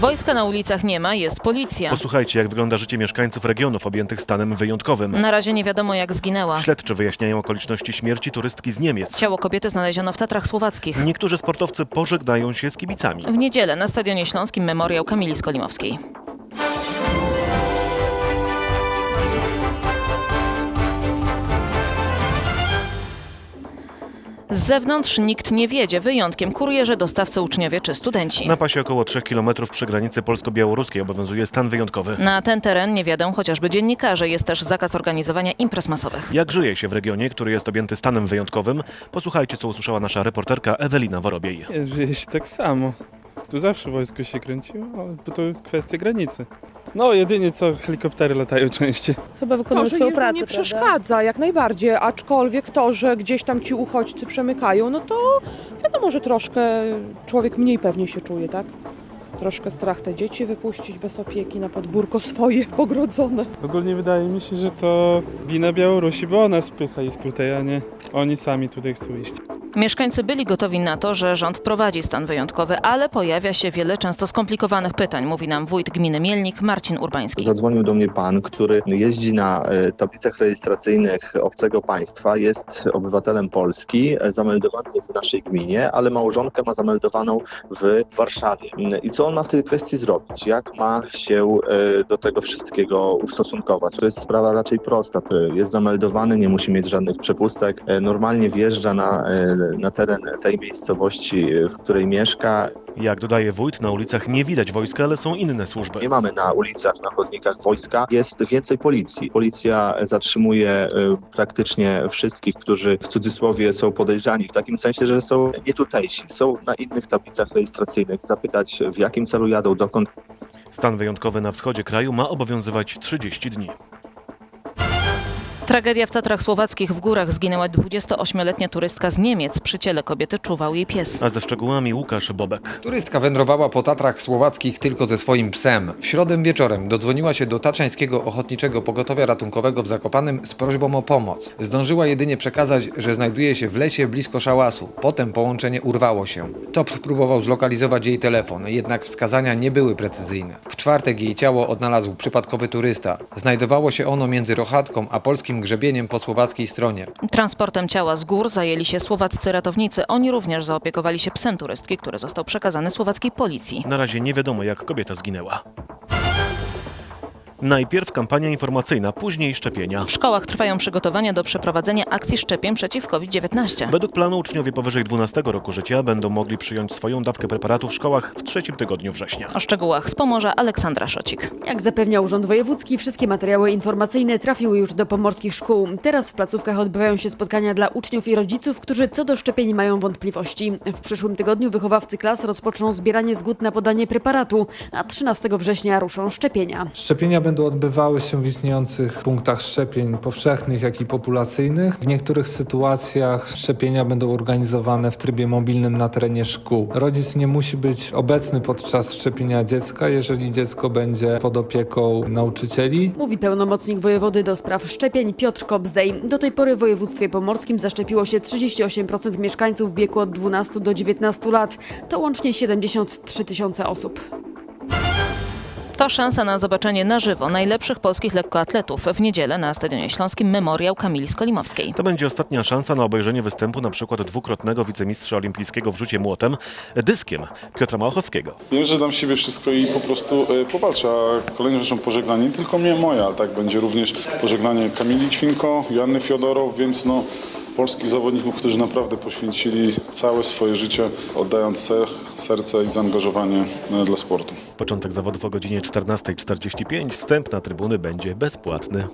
Wojska na ulicach nie ma, jest policja. Posłuchajcie, jak wygląda życie mieszkańców regionów objętych stanem wyjątkowym. Na razie nie wiadomo jak zginęła. Śledczy wyjaśniają okoliczności śmierci turystki z Niemiec. Ciało kobiety znaleziono w Tatrach Słowackich. Niektórzy sportowcy pożegnają się z kibicami. W niedzielę na Stadionie Śląskim memoriał Kamili Skolimowskiej. Z zewnątrz nikt nie wiedzie, wyjątkiem kurierzy, dostawcy, uczniowie czy studenci. Na pasie około 3 km przy granicy polsko-białoruskiej obowiązuje stan wyjątkowy. Na ten teren nie wiadą chociażby dziennikarze. Jest też zakaz organizowania imprez masowych. Jak żyje się w regionie, który jest objęty stanem wyjątkowym? Posłuchajcie, co usłyszała nasza reporterka Ewelina Worobiej. Jest, dzieje się tak samo. Tu zawsze wojsko się kręciło, ale to kwestia granicy. No, jedynie co helikoptery latają częściej. Chyba To, wykonują że swoją pracę, nie prawda? przeszkadza, jak najbardziej, aczkolwiek to, że gdzieś tam ci uchodźcy przemykają, no to wiadomo, że troszkę człowiek mniej pewnie się czuje, tak? Troszkę strach te dzieci wypuścić bez opieki na podwórko swoje pogrodzone. Ogólnie wydaje mi się, że to wina Białorusi, bo ona spycha ich tutaj, a nie oni sami tutaj chcą iść. Mieszkańcy byli gotowi na to, że rząd wprowadzi stan wyjątkowy, ale pojawia się wiele często skomplikowanych pytań, mówi nam wójt gminy Mielnik Marcin Urbański. Zadzwonił do mnie pan, który jeździ na e, tablicach rejestracyjnych obcego państwa, jest obywatelem Polski, e, zameldowany jest w naszej gminie, ale małżonkę ma zameldowaną w Warszawie. Mm, I co on ma w tej kwestii zrobić? Jak ma się e, do tego wszystkiego ustosunkować? To jest sprawa raczej prosta. E, Jest zameldowany, nie musi mieć żadnych przepustek, e, normalnie wjeżdża na, e, na teren tej miejscowości, e, w której mieszka Jak dodaje wójt, na ulicach nie widać wojska, ale są inne służby. Nie mamy na ulicach, na chodnikach wojska, jest więcej policji. Policja zatrzymuje y, praktycznie wszystkich, którzy w cudzysłowie są podejrzani, w takim sensie, że są nie tutejsi, są na innych tablicach rejestracyjnych. Zapytać w jakim celu jadą, dokąd Stan wyjątkowy na wschodzie kraju ma obowiązywać 30 dni. Tragedia w Tatrach Słowackich w górach zginęła 28-letnia turystka z Niemiec. Przy ciele kobiety czuwał jej pies. A ze szczegółami Łukasz Bobek. Turystka wędrowała po Tatrach Słowackich tylko ze swoim psem. W środę wieczorem dodzwoniła się do Tatrzańskiego Ochotniczego Pogotowia Ratunkowego w Zakopanym z prośbą o pomoc. Zdążyła jedynie przekazać, że znajduje się w lesie blisko szałasu. Potem połączenie urwało się. TOP próbował zlokalizować jej telefon, jednak wskazania nie były precyzyjne. W czwartek jej ciało odnalazł przypadkowy turysta. Znajdowało się ono między Rochatką a polskim grzebieniem po słowackiej stronie. Transportem ciała z gór zajęli się słowaccy ratownicy. Oni również zaopiekowali się psem turystki, który został przekazany słowackiej policji. Na razie nie wiadomo, jak kobieta zginęła. Najpierw kampania informacyjna, później szczepienia. W szkołach trwają przygotowania do przeprowadzenia akcji szczepień przeciw COVID-19. Według planu uczniowie powyżej 12 roku życia będą mogli przyjąć swoją dawkę preparatu w szkołach w trzecim tygodniu września. O szczegółach z Pomorza Aleksandra Szocik. Jak zapewnia Urząd Wojewódzki, wszystkie materiały informacyjne trafiły już do pomorskich szkół. Teraz w placówkach odbywają się spotkania dla uczniów i rodziców, którzy co do szczepień mają wątpliwości. W przyszłym tygodniu wychowawcy klas rozpoczną zbieranie zgód na podanie preparatu, a 13 września ruszą szczepienia. Szczepienia będą odbywały się w istniejących punktach szczepień powszechnych, jak i populacyjnych. W niektórych sytuacjach szczepienia będą organizowane w trybie mobilnym na terenie szkół. Rodzic nie musi być obecny podczas szczepienia dziecka, jeżeli dziecko będzie pod opieką nauczycieli. Mówi pełnomocnik wojewody do spraw szczepień Piotr Kobzdej. Do tej pory w województwie pomorskim zaszczepiło się 38% mieszkańców w wieku od 12 do 19 lat. To łącznie 73 tysiące osób. To szansa na zobaczenie na żywo najlepszych polskich lekkoatletów. W niedzielę na Stadionie Śląskim memoriał Kamili Skolimowskiej. To będzie ostatnia szansa na obejrzenie występu na przykład dwukrotnego wicemistrza olimpijskiego w rzucie młotem, dyskiem Piotra Małachowskiego. Wiem, że dam siebie wszystko i po prostu e, powalczę. A kolejną rzeczą pożegnanie, nie tylko mnie moja, ale tak będzie również pożegnanie Kamili Ćwinko, Joanny Fiodorow, więc no polskich zawodników, którzy naprawdę poświęcili całe swoje życie, oddając se- serce i zaangażowanie e, dla sportu. Początek zawodów o godzinie 14.45. Wstęp na trybuny będzie bezpłatny.